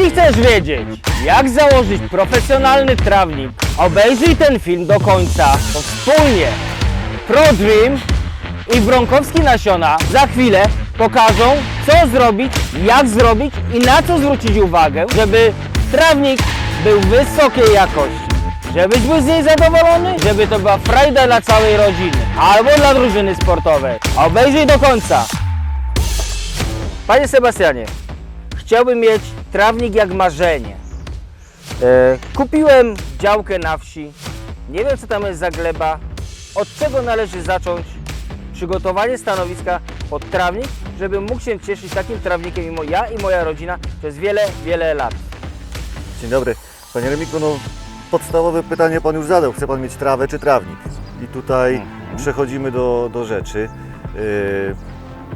Jeśli chcesz wiedzieć, jak założyć profesjonalny trawnik, obejrzyj ten film do końca, to wspólnie ProDream i Bronkowski Nasiona za chwilę pokażą, co zrobić, jak zrobić i na co zwrócić uwagę, żeby trawnik był wysokiej jakości. Żebyś był z niej zadowolony, żeby to była frajda dla całej rodziny albo dla drużyny sportowej. Obejrzyj do końca. Panie Sebastianie, chciałbym mieć trawnik jak marzenie. E, kupiłem działkę na wsi. Nie wiem, co tam jest za gleba. Od czego należy zacząć przygotowanie stanowiska pod trawnik, żebym mógł się cieszyć takim trawnikiem i mo- ja i moja rodzina przez wiele, wiele lat. Dzień dobry. Panie Remiku, no podstawowe pytanie Pan już zadał. Chce Pan mieć trawę czy trawnik? I tutaj przechodzimy do, do rzeczy. Yy,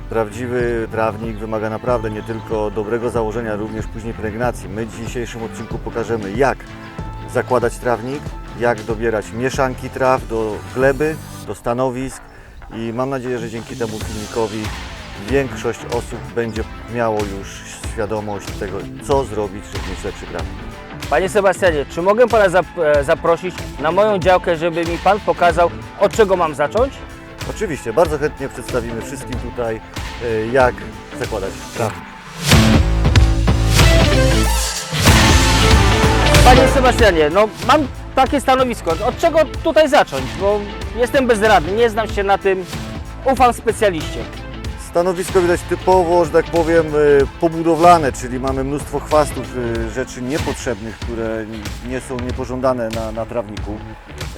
prawdziwy trawnik wymaga naprawdę nie tylko dobrego założenia, również później pielęgnacji. My w dzisiejszym odcinku pokażemy jak zakładać trawnik, jak dobierać mieszanki traw do gleby, do stanowisk i mam nadzieję, że dzięki temu filmikowi większość osób będzie miało już świadomość tego, co zrobić, żeby mieć lepszy trawnik. Panie Sebastianie, czy mogę Pana e, zaprosić na moją działkę, żeby mi Pan pokazał, od czego mam zacząć? Oczywiście, bardzo chętnie przedstawimy wszystkim tutaj, y, jak zakładać trawnik. Panie Sebastianie, no mam takie stanowisko. Od czego tutaj zacząć? Bo jestem bezradny, nie znam się na tym. Ufam specjaliście. Stanowisko widać typowo, że tak powiem, y, pobudowlane, czyli mamy mnóstwo chwastów, y, rzeczy niepotrzebnych, które nie są niepożądane na, na trawniku.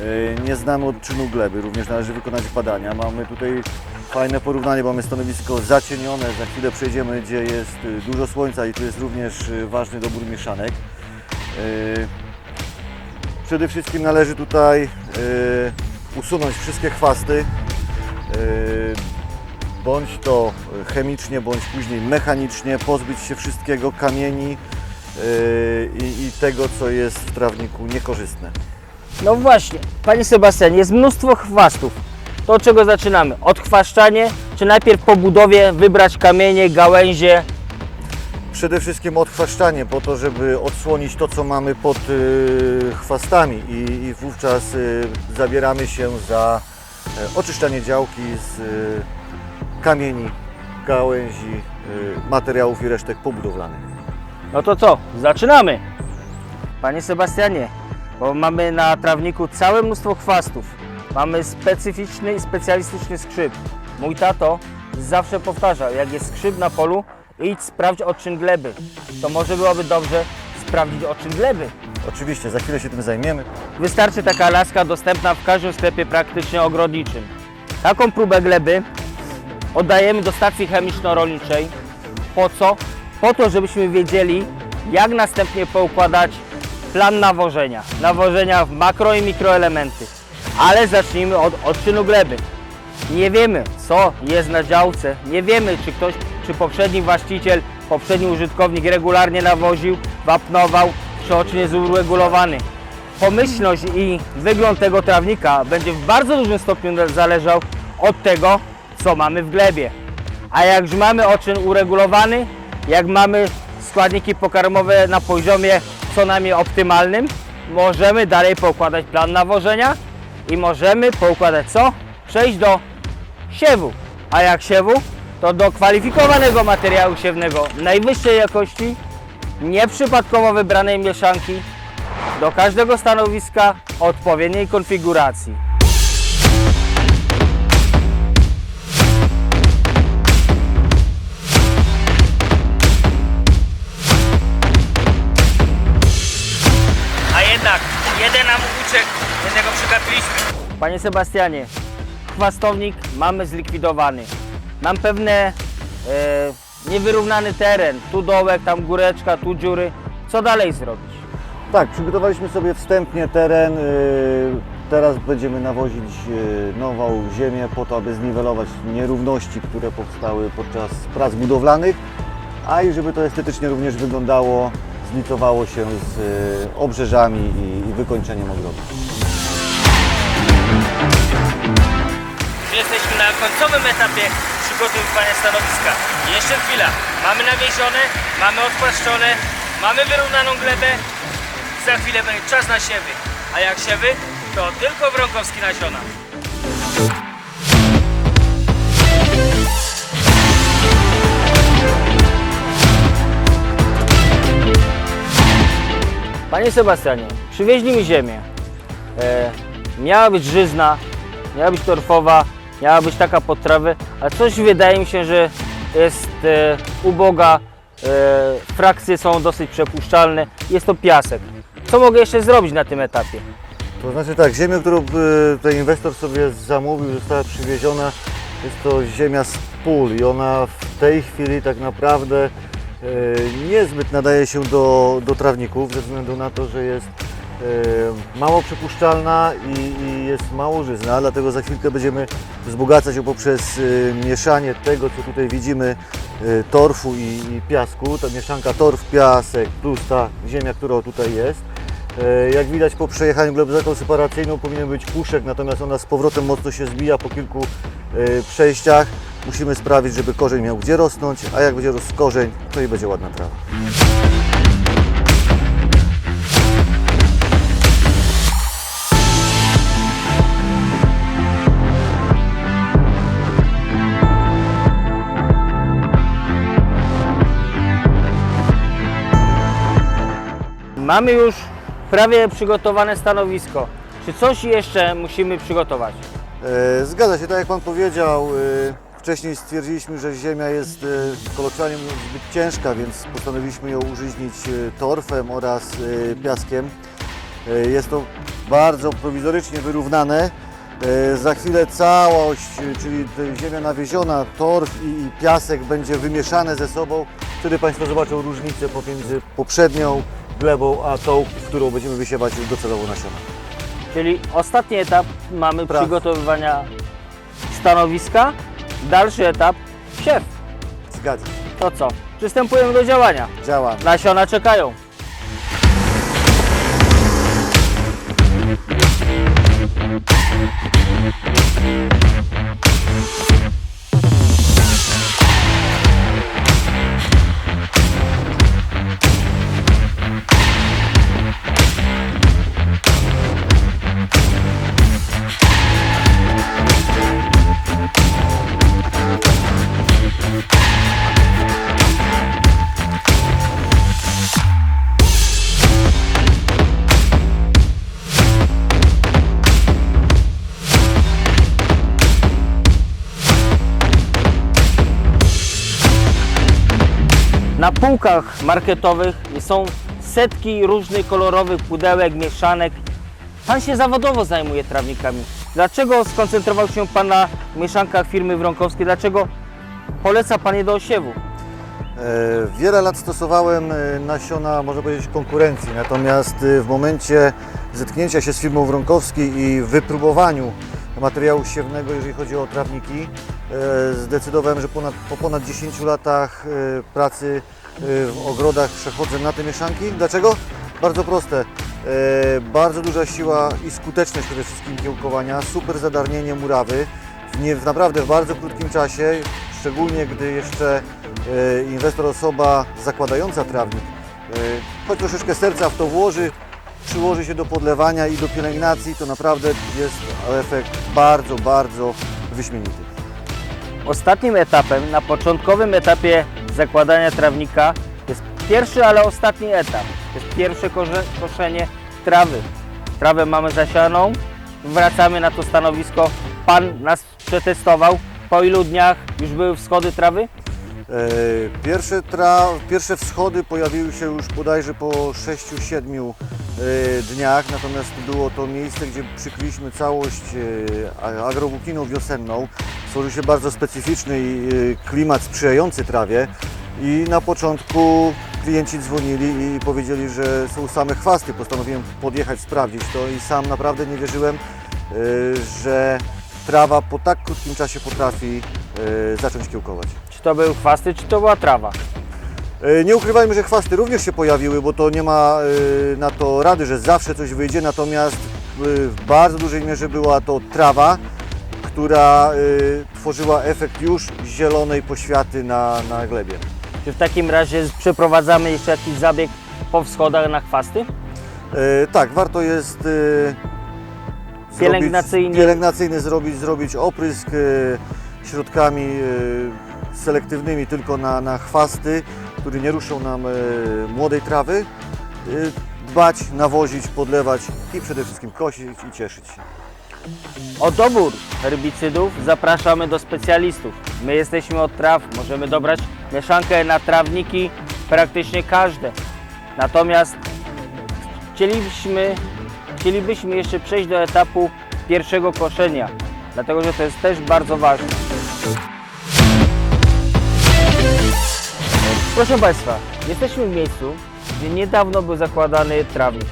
Y, Nie znamy odczynu gleby, również należy wykonać badania. Mamy tutaj fajne porównanie, mamy stanowisko zacienione, za chwilę przejdziemy, gdzie jest dużo słońca i tu jest również ważny dobór mieszanek. Przede wszystkim należy tutaj usunąć wszystkie chwasty, bądź to chemicznie, bądź później mechanicznie, pozbyć się wszystkiego, kamieni yy, i, tego, co jest w trawniku niekorzystne. No właśnie, Panie Sebastianie, jest mnóstwo chwastów. To od czego zaczynamy? Odchwaszczanie, czy najpierw po budowie wybrać kamienie, gałęzie? Przede wszystkim odchwaszczanie po to, żeby odsłonić to, co mamy pod yy, chwastami i, i wówczas yy, zabieramy się za e, oczyszczanie działki z yy, kamieni, gałęzi, yy, materiałów i resztek pobudowlanych. No to co? Zaczynamy! Panie Sebastianie, bo mamy na trawniku całe mnóstwo chwastów. Mamy specyficzny i specjalistyczny skrzyp. Mój tato zawsze powtarzał, jak jest skrzyp na polu, idź sprawdź odczyn gleby. To może byłoby dobrze sprawdzić odczyn gleby. Oczywiście, za chwilę się tym zajmiemy. Wystarczy taka laska dostępna w każdym sklepie praktycznie ogrodniczym. Taką próbę gleby oddajemy do stacji chemiczno-rolniczej. Po co? Po to, żebyśmy wiedzieli, jak następnie poukładać plan nawożenia. Nawożenia w makro i mikroelementy. Ale zacznijmy od odczynu gleby. Nie wiemy, co jest na działce. Nie wiemy, czy ktoś, czy poprzedni właściciel, poprzedni użytkownik regularnie nawoził, wapnował, czy odczyn jest uregulowany. Pomyślność i wygląd tego trawnika będzie w bardzo dużym stopniu zależał od tego, co mamy w glebie. A jak już mamy odczyn uregulowany, jak mamy składniki pokarmowe na poziomie co najmniej optymalnym, możemy dalej poukładać plan nawożenia i możemy poukładać co? Przejść do siewu. A jak siewu, to do kwalifikowanego materiału siewnego najwyższej jakości, nieprzypadkowo wybranej mieszanki, do każdego stanowiska odpowiedniej konfiguracji. Jednego przegapiliśmy. Panie Sebastianie, chwastownik mamy zlikwidowany. Mam pewne e, niewyrównany teren, tu dołek, tam góreczka, tu dziury. Co dalej zrobić? Tak, przygotowaliśmy sobie wstępnie teren. y, Teraz będziemy nawozić y, nową ziemię po to, aby zniwelować nierówności, które powstały podczas prac budowlanych, a i żeby to estetycznie również wyglądało, zlicowało się z y, obrzeżami i, i wykończeniem ogrodu. Jesteśmy na końcowym etapie przygotowywania stanowiska. Jeszcze chwila. Mamy nawiezione, mamy odpłaszczone, Mamy wyrównaną glebę, za chwilę będzie czas na siewy. A jak siewy, to tylko wronkowski nasiona. Panie Sebastianie, przywieźli mi ziemię. E, miała być żyzna, miała być torfowa, miała być taka pod trawę, coś wydaje mi się, że jest e, uboga. E, frakcje są dosyć przepuszczalne, jest to piasek. Co mogę jeszcze zrobić na tym etapie? To znaczy tak, ziemię, którą e, tutaj inwestor sobie zamówił, została przywieziona, jest to ziemia z pól i ona w tej chwili tak naprawdę niezbyt nadaje się do, do trawników, ze względu na to, że jest e, mało przepuszczalna i, i jest mało żyzna, dlatego za chwilkę będziemy wzbogacać ją poprzez e, mieszanie tego, co tutaj widzimy, e, torfu i, i piasku, ta mieszanka torf, piasek plus ta ziemia, która tutaj jest. E, Jak widać po przejechaniu glebzaką separacyjną powinien być puszek, natomiast ona z powrotem mocno się zbija po kilku e, przejściach. Musimy sprawić, żeby korzeń miał gdzie rosnąć, a jak będzie rósł korzeń, to i będzie ładna trawa. Mamy już prawie przygotowane stanowisko. Czy coś jeszcze musimy przygotować? E, Zgadza się, tak jak Pan powiedział, e, wcześniej stwierdziliśmy, że ziemia jest e, kolokwialnie zbyt ciężka, więc postanowiliśmy ją użyźnić e, torfem oraz e, piaskiem. Jest to bardzo prowizorycznie wyrównane. Za chwilę całość, czyli ziemia nawieziona, torf i piasek będzie wymieszane ze sobą. Wtedy Państwo zobaczą różnicę pomiędzy poprzednią glebą, a tą, którą będziemy wysiewać docelowo nasiona. Czyli ostatni etap mamy Prac. przygotowywania stanowiska, dalszy etap siew. Zgadza się. To co? Przystępujemy do działania. Działamy. Nasiona czekają. Na półkach marketowych są setki różnych kolorowych pudełek, mieszanek. Pan się zawodowo zajmuje trawnikami. Dlaczego skoncentrował się Pan na mieszankach firmy Wronkowskiej? Dlaczego poleca Pan je do osiewu? E, Wiele lat stosowałem e, nasiona, można powiedzieć, konkurencji, natomiast e, w momencie zetknięcia się z firmą Wronkowskiej i wypróbowaniu materiału siewnego, jeżeli chodzi o trawniki, e, zdecydowałem, że ponad, po ponad 10 latach e, pracy e, w ogrodach przechodzę na te mieszanki. Dlaczego? Bardzo proste. Bardzo duża siła i skuteczność przede wszystkim kiełkowania, super zadarnienie murawy w, nie, w naprawdę w bardzo krótkim czasie, szczególnie gdy jeszcze inwestor, osoba zakładająca trawnik, choć troszeczkę serca w to włoży, przyłoży się do podlewania i do pielęgnacji, to naprawdę jest efekt bardzo, bardzo wyśmienity. Ostatnim etapem, na początkowym etapie zakładania trawnika jest pierwszy, ale ostatni etap. To jest pierwsze koszenie trawy. Trawę mamy zasianą, wracamy na to stanowisko. Pan nas przetestował. Po ilu dniach już były wschody trawy? E, Pierwsze, tra, pierwsze wschody pojawiły się już bodajże po 6-7 e, dniach, natomiast było to miejsce, gdzie przykryliśmy całość e, agrowłókniną wiosenną. Stworzył się bardzo specyficzny e, klimat sprzyjający trawie i na początku klienci dzwonili i powiedzieli, że są same chwasty. Postanowiłem podjechać, sprawdzić to i sam naprawdę nie wierzyłem, e, że trawa po tak krótkim czasie potrafi e, zacząć kiełkować. Czy to były chwasty, czy to była trawa? E, Nie ukrywajmy, że chwasty również się pojawiły, bo to nie ma e, na to rady, że zawsze coś wyjdzie, natomiast e, w bardzo dużej mierze była to trawa, która tworzyła efekt już zielonej poświaty na, na glebie. Czy w takim razie przeprowadzamy jeszcze jakiś zabieg po wschodach na chwasty? E, tak, warto jest e, Pielęgnacyjnie. zrobić, pielęgnacyjny zrobić, zrobić oprysk e, środkami e, selektywnymi tylko na, na chwasty, które nie ruszą nam e, młodej trawy. E, dbać, nawozić, podlewać i przede wszystkim kosić i cieszyć się. O dobór herbicydów zapraszamy do specjalistów. My jesteśmy od traw, możemy dobrać mieszankę na trawniki praktycznie każde. Natomiast chcielibyśmy, chcielibyśmy jeszcze przejść do etapu pierwszego koszenia, dlatego że to jest też bardzo ważne. Proszę Państwa, jesteśmy w miejscu, gdzie niedawno był zakładany trawnik.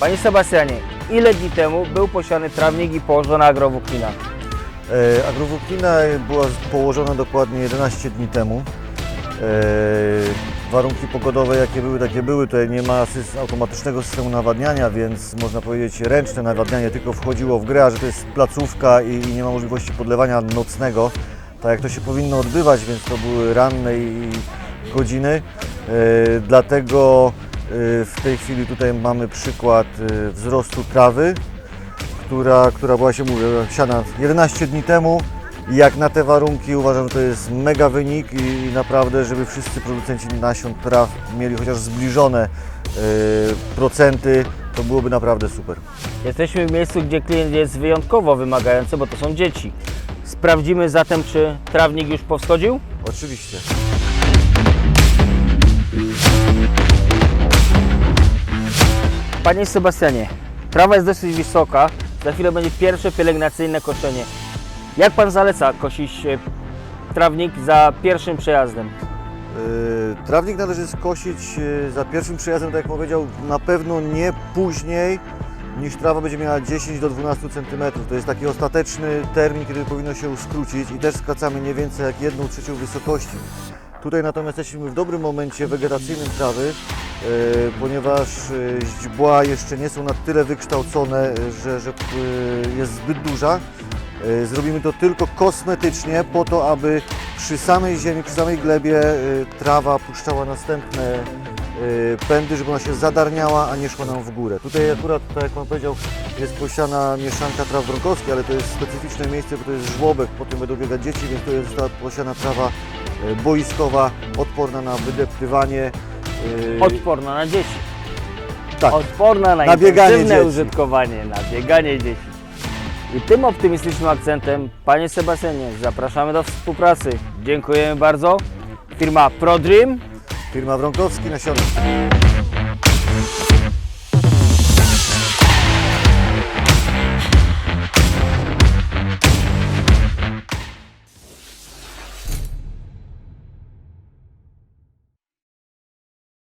Panie Sebastianie, ile dni temu był posiany trawnik i położona agrowłóknina? E, Agrowłóknina była położona dokładnie 11 dni temu. E, warunki pogodowe jakie były, takie były. Tutaj nie ma automatycznego systemu nawadniania, więc można powiedzieć ręczne nawadnianie tylko wchodziło w grę, a że to jest placówka i, i nie ma możliwości podlewania nocnego, tak jak to się powinno odbywać, więc to były ranne i godziny. E, dlatego e, w tej chwili tutaj mamy przykład e, wzrostu trawy, która, która była się mówię, siana 11 dni temu jak na te warunki uważam, że to jest mega wynik i, naprawdę, żeby wszyscy producenci nasion traw mieli chociaż zbliżone procenty, to byłoby naprawdę super. Jesteśmy w miejscu, gdzie klient jest wyjątkowo wymagający, bo to są dzieci. Sprawdzimy zatem, czy trawnik już powschodził? Oczywiście. Panie Sebastianie, trawa jest dosyć wysoka. Za chwilę będzie pierwsze pielęgnacyjne koszenie. Jak Pan zaleca kosić e, trawnik za pierwszym przejazdem? E, Trawnik należy skosić e, za pierwszym przejazdem, tak jak powiedział, na pewno nie później niż trawa będzie miała 10 do 12 cm. To jest taki ostateczny termin, kiedy powinno się skrócić i też skracamy nie więcej jak 1 trzecią wysokości. Tutaj natomiast jesteśmy w dobrym momencie wegetacyjnym trawy, ponieważ e, źdźbła jeszcze nie są na tyle wykształcone, e, że, że e, jest zbyt duża. E, Zrobimy to tylko kosmetycznie, po to, aby przy samej ziemi, przy samej glebie e, trawa puszczała następne e, pędy, żeby ona się zadarniała, a nie szła nam w górę. Tutaj akurat, tak jak Pan powiedział, jest posiana mieszanka traw bronkowskich, ale to jest specyficzne miejsce, bo to jest żłobek, po tym będą biegać dzieci, więc to jest ta posiana trawa e, boiskowa, odporna na wydeptywanie. E, Odporna na dzieci. tak, Odporna na, Na intensywne dzieci. użytkowanie, na bieganie dzieci. I tym optymistycznym akcentem, Panie Sebastianie, zapraszamy do współpracy. Dziękujemy bardzo. Firma ProDream firma Wronkowski nasiona.